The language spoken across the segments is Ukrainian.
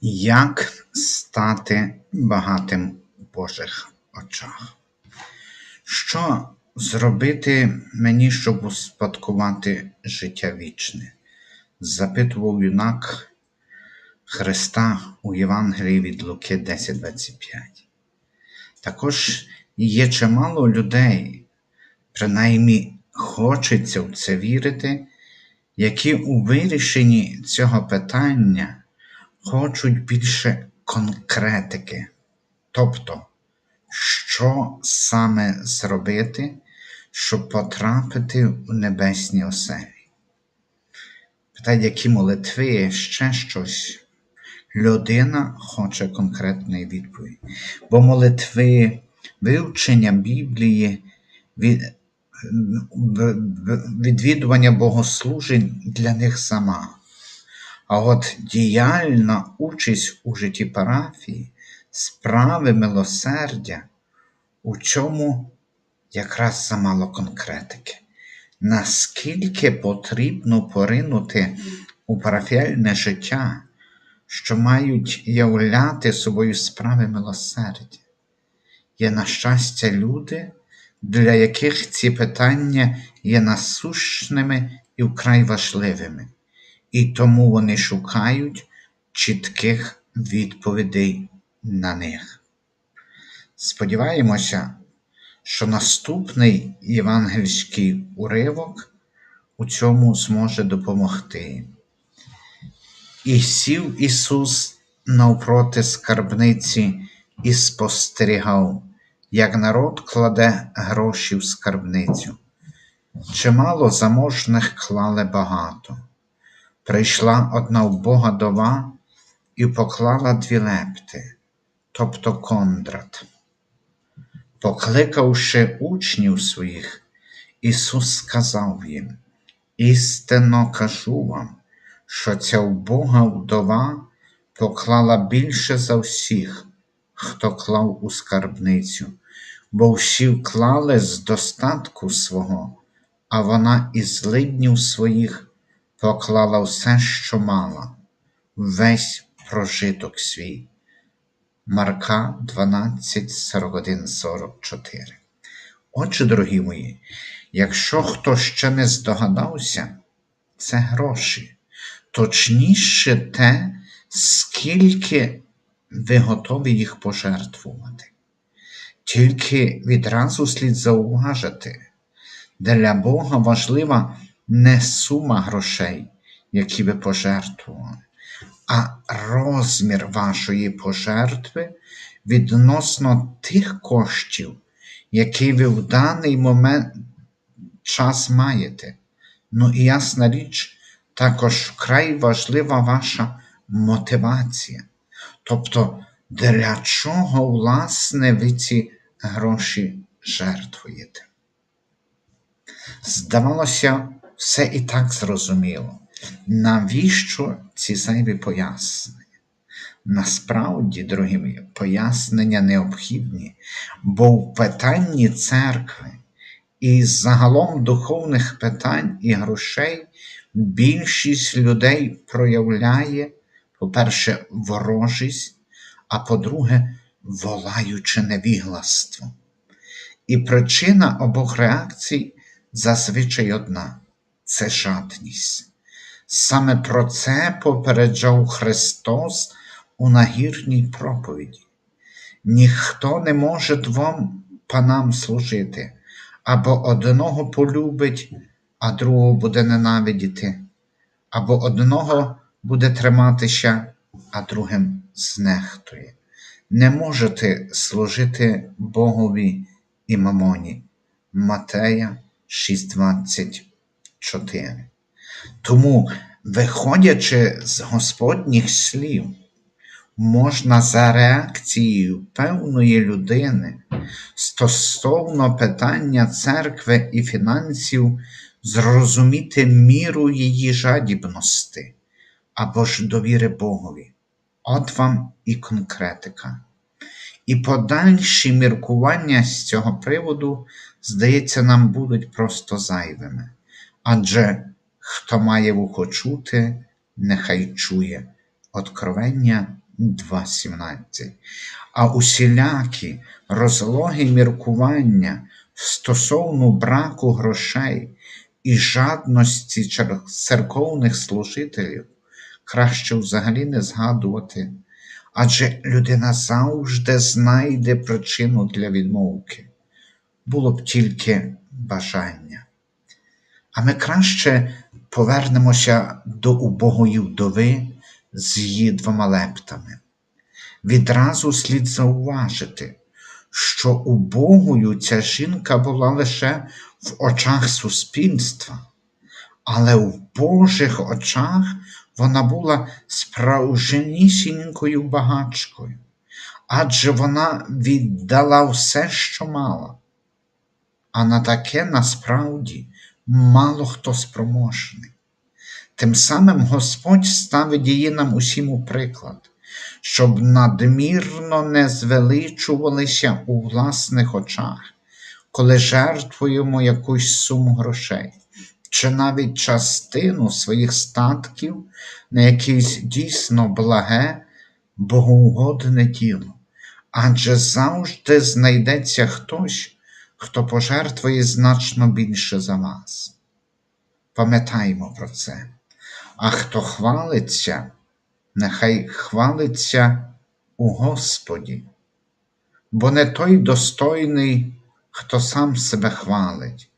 Як стати багатим у Божих очах? Що зробити мені, щоб успадкувати життя вічне? запитував юнак Христа у Євангелії від Луки 10.25. Також є чимало людей, принаймні хочеться в це вірити, які у вирішенні цього питання хочуть більше конкретики. Тобто, що саме зробити, щоб потрапити в небесні оселі. Питають, які молитви, ще щось. Людина хоче конкретної відповіді. Бо молитви, вивчення Біблії, від- відвідування богослужень для них сама. А от діяльна участь у житті парафії, справи милосердя, у чому якраз замало конкретики. Наскільки потрібно поринути у парафіальне життя, що мають являти собою справи милосердя? Є, на щастя, люди, для яких ці питання є насущними і вкрай важливими і тому вони шукають чітких відповідей на них. Сподіваємося, що наступний євангельський уривок у цьому зможе допомогти. І сів Ісус навпроти скарбниці і спостерігав, як народ кладе гроші в скарбницю. Чимало заможних клали багато. Прийшла одна вбога дова і поклала дві лепти, тобто кондрат. Покликавши учнів своїх, Ісус сказав їм: Істинно кажу вам, що ця вбога вдова поклала більше за всіх, хто клав у скарбницю, бо всі вклали з достатку свого, а вона із злиднів своїх поклала все, що мала, весь прожиток свій. Марка 12, 41, 44. Отже, дорогі мої, якщо хто ще не здогадався, це гроші, точніше те, скільки ви готові їх пожертвувати. Тільки відразу слід зауважити, для Бога важлива не сума грошей, які ви пожертвували, а розмір вашої пожертви відносно тих коштів, які ви в даний момент час маєте. Ну і ясна річ, також вкрай важлива ваша мотивація. Тобто, для чого, власне, ви ці гроші жертвуєте? Здавалося, все і так зрозуміло. Навіщо ці зайві пояснення? Насправді, дорогі мої, пояснення необхідні, бо в питанні церкви і загалом духовних питань і грошей більшість людей проявляє, по-перше, ворожість, а по-друге, волаюче невігластво. І причина обох реакцій зазвичай одна це жадність. Саме про це попереджав Христос у нагірній проповіді. Ніхто не може двом панам служити, або одного полюбить, а другого буде ненавидіти, або одного буде триматися, а другим знехтує. Не можете служити Богові і мамоні. Матея 6.20 4. Тому, виходячи з Господніх слів, можна за реакцією певної людини стосовно питання церкви і фінансів зрозуміти міру її жадібності або ж довіри Богові. От вам і конкретика. І подальші міркування з цього приводу, здається, нам будуть просто зайвими. Адже хто має вухо чути, нехай чує. Откровення 2.17. А усілякі розлоги міркування стосовно браку грошей і жадності церковних служителів краще взагалі не згадувати, адже людина завжди знайде причину для відмовки. Було б тільки бажання. А ми краще повернемося до убогої вдови з її двома лептами. Відразу слід зауважити, що убогою ця жінка була лише в очах суспільства, але в Божих очах вона була справжнісінькою багачкою, адже вона віддала все, що мала. А на таке насправді мало хто спроможний. Тим самим Господь ставить її нам усім у приклад, щоб надмірно не звеличувалися у власних очах, коли жертвуємо якусь суму грошей, чи навіть частину своїх статків на якесь дійсно благе, богоугодне діло. Адже завжди знайдеться хтось, хто пожертвує значно більше за вас. Пам'ятаймо про це. А хто хвалиться, нехай хвалиться у Господі, бо не той достойний, хто сам себе хвалить,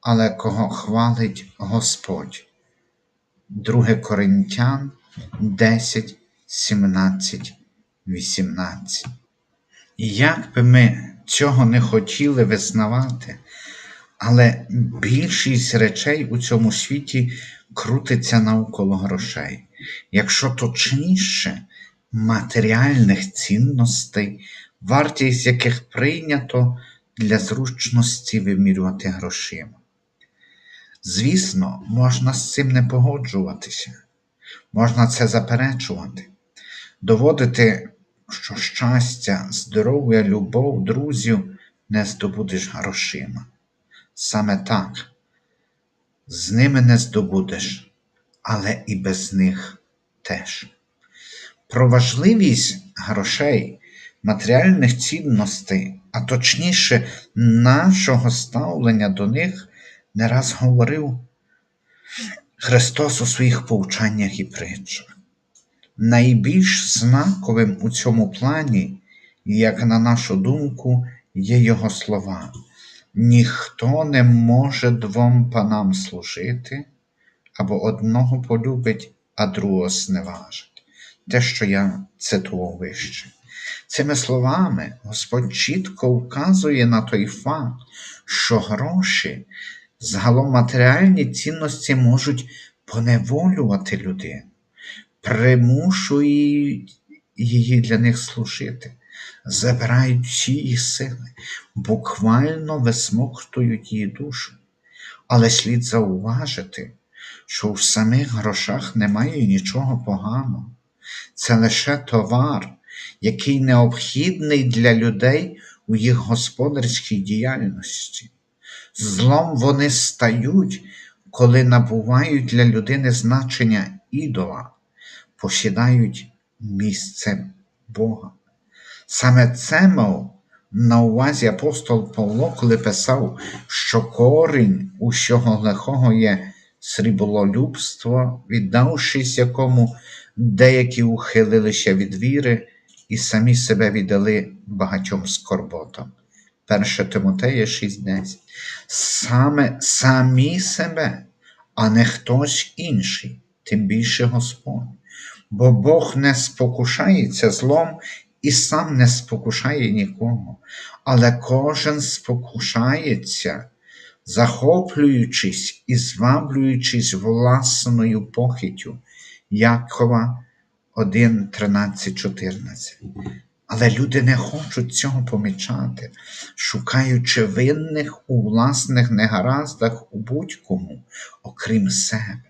але кого хвалить Господь. 2 Коринтян 10, 17, 18. І як би ми цього не хотіли визнавати, але більшість речей у цьому світі крутиться навколо грошей. Якщо точніше, матеріальних цінностей, вартість яких прийнято для зручності вимірювати грошима. Звісно, можна з цим не погоджуватися, можна це заперечувати, доводити, що щастя, здоров'я, любов, друзів не здобудеш грошима. Саме так, з ними не здобудеш, але і без них теж. Про важливість грошей, матеріальних цінностей, а точніше, нашого ставлення до них не раз говорив Христос у своїх повчаннях і притчах. Найбільш знаковим у цьому плані, як на нашу думку, є Його слова. Ніхто не може двом панам служити, або одного полюбить, а другого зневажить. Те, що я цитував вище. Цими словами Господь чітко вказує на той факт, що гроші, загалом матеріальні цінності можуть поневолювати людину, примушують її для них служити, забирають всі її сили, буквально висмоктують її душу. Але слід зауважити, що в самих грошах немає нічого поганого. Це лише товар, який необхідний для людей у їх господарській діяльності. Злом вони стають, коли набувають для людини значення ідола, посідають місце Бога. Саме це мав на увазі апостол Павло, коли писав, що корінь усього лихого є сріблолюбство, віддавшись якому деякі ухилилися від віри і самі себе віддали багатьом скорботам. 1 Тимотея 6:10. Саме самі себе, а не хтось інший, тим більше Господь. Бо Бог не спокушається злом і сам не спокушає нікого, але кожен спокушається, захоплюючись і зваблюючись власною похитю. Якова 1, 13, 14. Але люди не хочуть цього помічати, шукаючи винних у власних негараздах у будь-кому, окрім себе,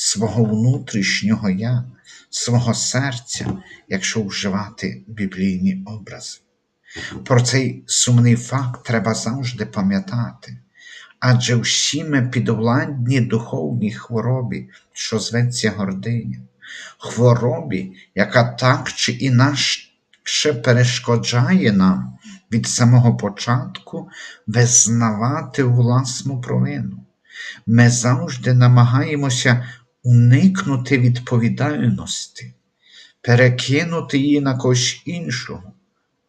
свого внутрішнього я, свого серця, якщо вживати біблійні образи. Про цей сумний факт треба завжди пам'ятати, адже всі ми підвладні духовній хворобі, що зветься гординя. хворобі, яка так чи інакше перешкоджає нам від самого початку визнавати власну провину. Ми завжди намагаємося уникнути відповідальності, перекинути її на когось іншого,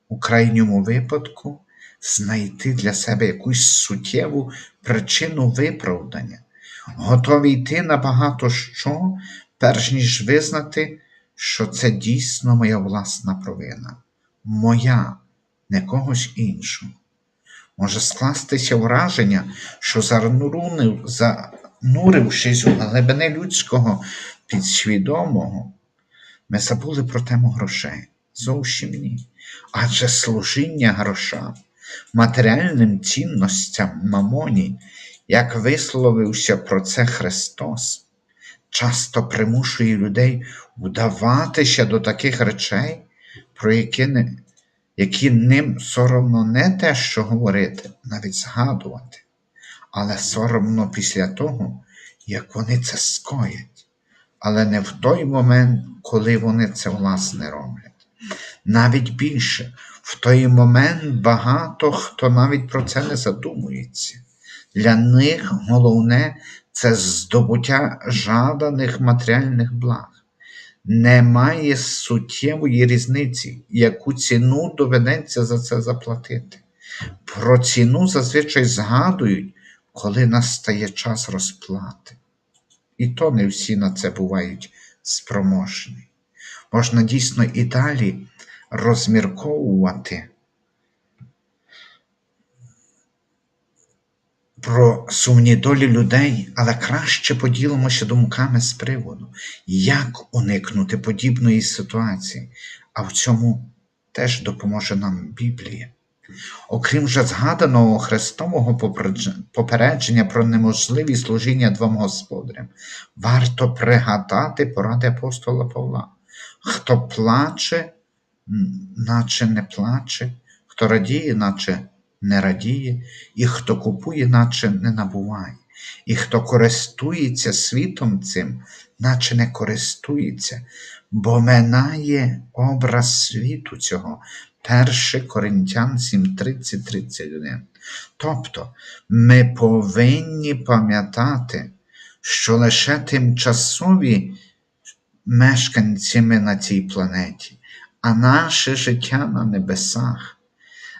у крайньому випадку знайти для себе якусь суттєву причину виправдання, готові йти на багато що, перш ніж визнати, що це дійсно моя власна провина, моя, не когось іншого. Може скластися враження, що занурив- занурившись у глибини людського підсвідомого, ми забули про тему грошей. Зовсім ні. Адже служіння грошам, матеріальним цінностям мамоні, як висловився про це Христос, часто примушує людей вдаватися до таких речей, про які, не, які ним соромно не те, що говорити, навіть згадувати, але соромно після того, як вони це скоять, але не в той момент, коли вони це власне роблять. Навіть більше, в той момент багато хто навіть про це не задумується. Для них головне це здобуття жаданих матеріальних благ. Немає суттєвої різниці, яку ціну доведеться за це заплатити. Про ціну зазвичай згадують, коли настає час розплати. І то не всі на це бувають спроможні. Можна дійсно і далі розмірковувати про сумні долі людей, але краще поділимося думками з приводу, як уникнути подібної ситуації, а в цьому теж допоможе нам Біблія. Окрім вже згаданого Христового попередження про неможливість служіння двом господарям, варто пригадати поради апостола Павла. Хто плаче, наче не плаче, хто радіє, наче не радіє, і хто купує, наче не набуває, і хто користується світом цим, наче не користується, бо минає образ світу цього. 1 Коринтян 7, 30, 31. Тобто ми повинні пам'ятати, що лише тимчасові мешканці на цій планеті, а наше життя на небесах.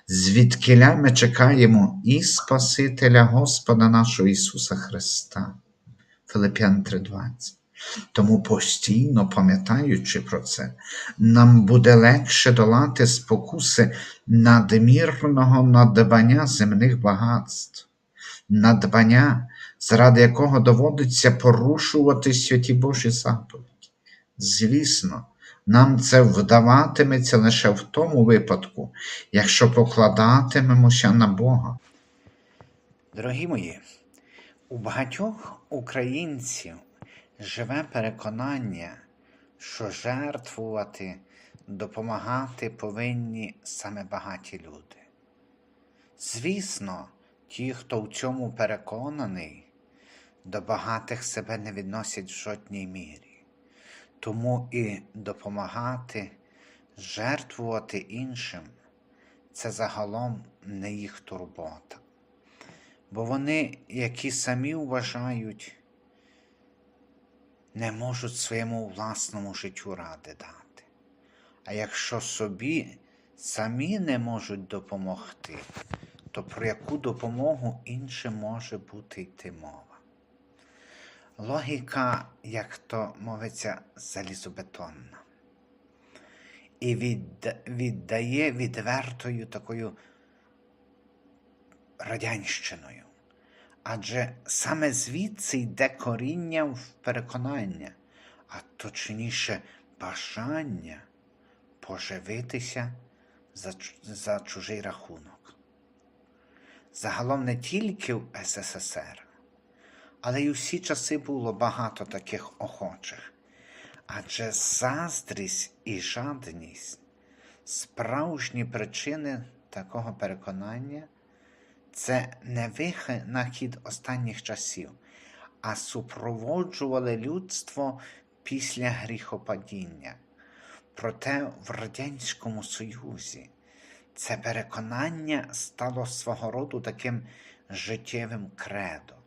Звідкиля ми чекаємо і Спасителя Господа нашого Ісуса Христа. Филип'ян 3:20. Тому постійно пам'ятаючи про це, нам буде легше долати спокуси надмірного надбання земних багатств, надбання, заради якого доводиться порушувати святі Божі заповіді. Звісно, нам це вдаватиметься лише в тому випадку, якщо покладатимемося на Бога. Дорогі мої, у багатьох українців живе переконання, що жертвувати, допомагати повинні саме багаті люди. Звісно, ті, хто в цьому переконаний, до багатих себе не відносять в жодній мірі. Тому і допомагати, жертвувати іншим це загалом не їх турбота. Бо вони, які самі вважають, не можуть своєму власному життю ради дати. А якщо собі самі не можуть допомогти, то про яку допомогу іншим може бути йти мова? Логіка, як то мовиться, залізобетонна. І від, віддає відвертою такою радянщиною. Адже саме звідси йде коріння в переконання, а точніше бажання поживитися за, за чужий рахунок. Загалом не тільки в СССР, але й у всі часи було багато таких охочих. Адже заздрість і жадність справжні причини такого переконання це не винахід останніх часів, а супроводжували людство після гріхопадіння. Проте в Радянському Союзі це переконання стало свого роду таким життєвим кредо.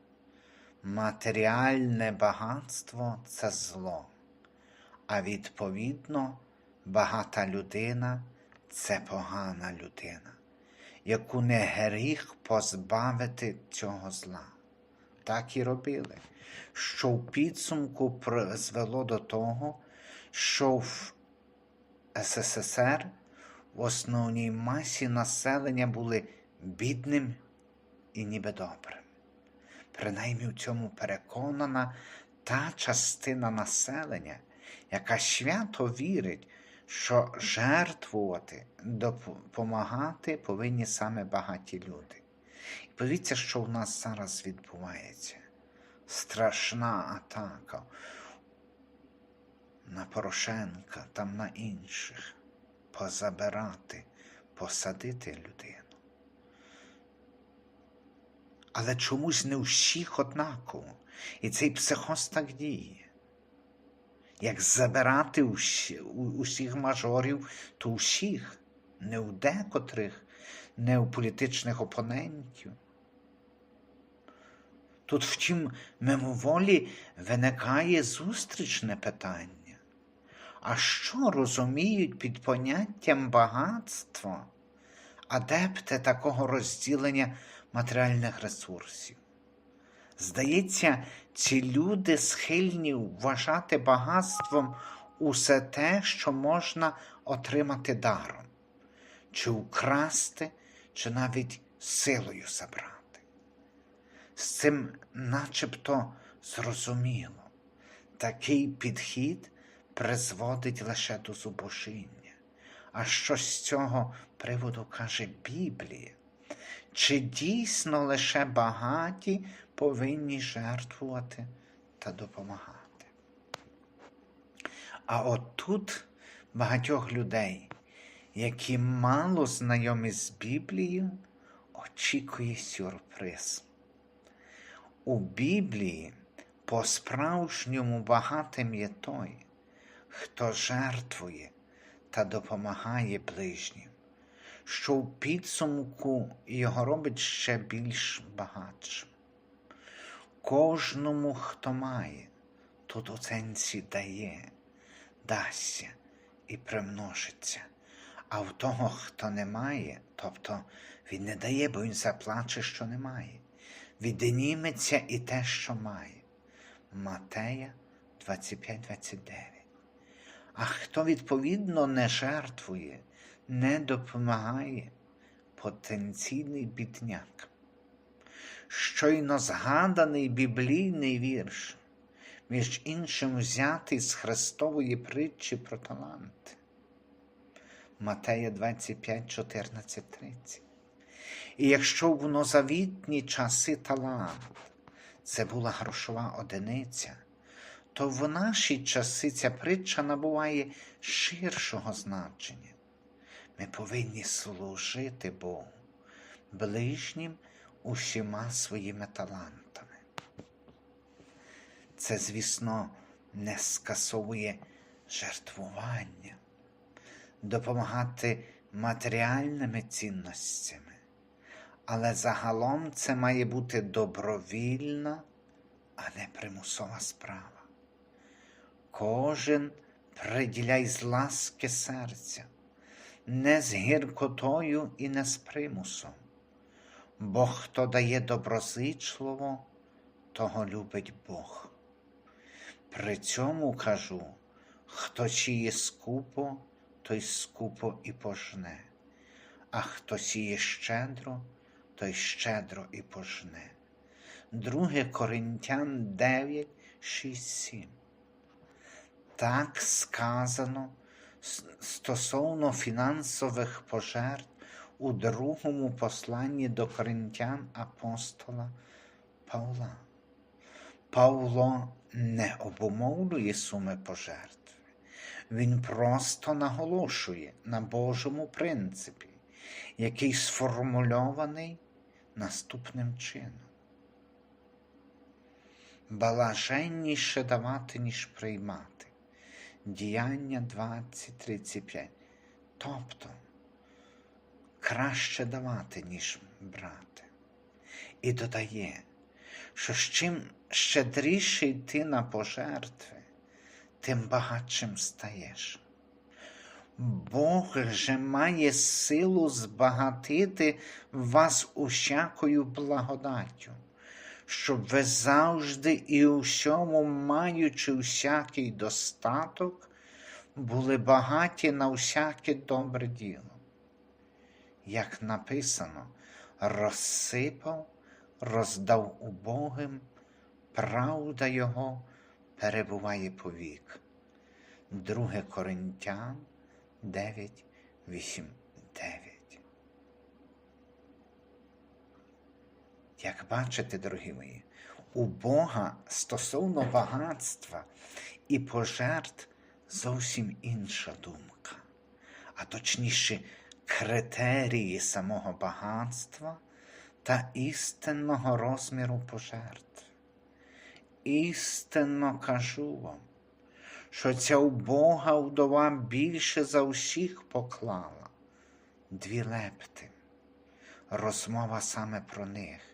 Матеріальне багатство це зло, а відповідно багата людина це погана людина, яку не гріх позбавити цього зла. Так і робили, що в підсумку призвело до того, що в СССР в основній масі населення були бідним і ніби добрим. Принаймні в цьому переконана та частина населення, яка свято вірить, що жертвувати, допомагати повинні саме багаті люди. І подивіться, що в нас зараз відбувається. Страшна атака на Порошенка, там на інших, позабирати, посадити людину. Але чомусь не всіх однаково. І цей психоз так діє. Як забирати усі, усіх мажорів, то усіх, не у декотрих, не у політичних опонентів. Тут, втім, мимоволі виникає зустрічне питання. А що розуміють під поняттям багатства адепти такого розділення матеріальних ресурсів? Здається, ці люди схильні вважати багатством усе те, що можна отримати даром, чи украсти, чи навіть силою забрати. З цим начебто зрозуміло, такий підхід призводить лише до зубожіння. А що з цього приводу каже Біблія? Чи дійсно лише багаті повинні жертвувати та допомагати? А от тут багатьох людей, які мало знайомі з Біблією, очікує сюрприз. У Біблії по-справжньому багатим є той, хто жертвує та допомагає ближнім, що в підсумку його робить ще більш багатшим. Кожному, хто має, тут оценці дає, дасться і примножиться. А в того, хто не має, тобто він не дає, бо він заплаче, що немає. Відніметься і те, що має. Матея 25-29. А хто відповідно не жертвує, не допомагає, потенційний бідняк. Щойно згаданий біблійний вірш, між іншим взятий з Христової притчі про таланти. Матея 25, 14, 30. І якщо в нозавітні часи талант це була грошова одиниця, то в наші часи ця притча набуває ширшого значення. Ми повинні служити Богу, ближнім усіма своїми талантами. Це, звісно, не скасовує жертвування, допомагати матеріальними цінностями. Але загалом це має бути добровільна, а не примусова справа. Кожен приділяй з ласки серця, не з гіркотою і не з примусом, бо хто дає доброзичливо, того любить Бог. При цьому кажу, хто сіє скупо, той скупо і пожне, а хто сіє щедро, той щедро і пожне. 2 Коринтян 9, 6, 7. Так сказано стосовно фінансових пожертв у другому посланні до коринтян апостола Павла. Павло не обумовлює суми пожертви. Він просто наголошує на Божому принципі, який сформульований наступним чином. блаженніше давати, ніж приймати. Діяння 20.35. Тобто краще давати, ніж брати. І додає, що з чим щедріше йти на пожертви, тим багатшим стаєш. Бог же має силу збагатити вас усякою благодаттю, щоб ви завжди і усьому, маючи усякий достаток, були багаті на всяке добре діло. Як написано, розсипав, роздав убогим, правда Його перебуває повік. 2 Коринтян 9, 8, 9. Як бачите, дорогі мої, у Бога стосовно багатства і пожертв зовсім інша думка, а точніше, критерії самого багатства та істинного розміру пожертв. Істинно кажу вам, що ця убога вдова більше за всіх поклала дві лепти. Розмова саме про них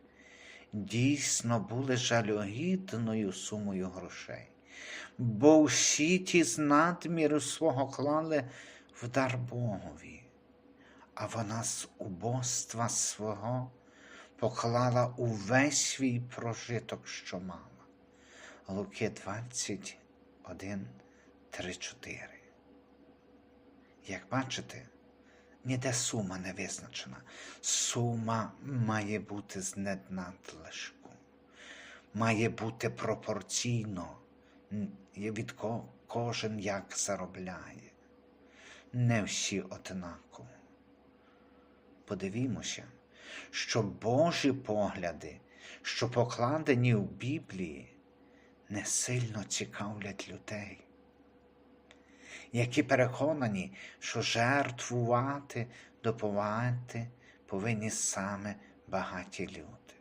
дійсно були жалюгідною сумою грошей, бо всі ті з надміру свого клали в дар Богові, а вона з убоства свого поклала увесь свій прожиток, що мала. Луки 21, 3, 4. Як бачите, ніде сума не визначена. Сума має бути з неднадлишку, має бути пропорційно, від ко- кожен як заробляє. Не всі однаково. Подивімося, що Божі погляди, що покладені в Біблії, не сильно цікавлять людей, які переконані, що жертвувати, допомагати повинні саме багаті люди.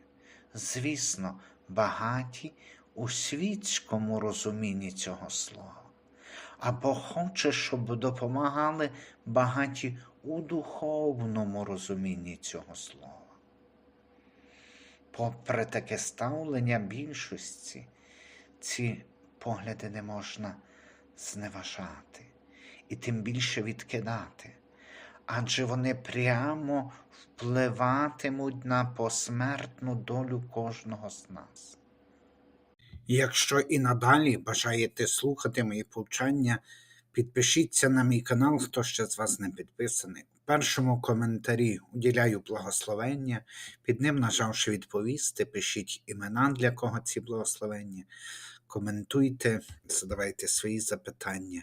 Звісно, багаті у світському розумінні цього слова. Або хоче, щоб допомагали багаті у духовному розумінні цього слова. Попри таке ставлення більшості, ці погляди не можна зневажати і тим більше відкидати, адже вони прямо впливатимуть на посмертну долю кожного з нас. Якщо і надалі бажаєте слухати мої повчання, підпишіться на мій канал, хто ще з вас не підписаний. В першому коментарі уділяю благословення, під ним, нажавши відповісти, пишіть імена, для кого ці благословення, коментуйте, задавайте свої запитання.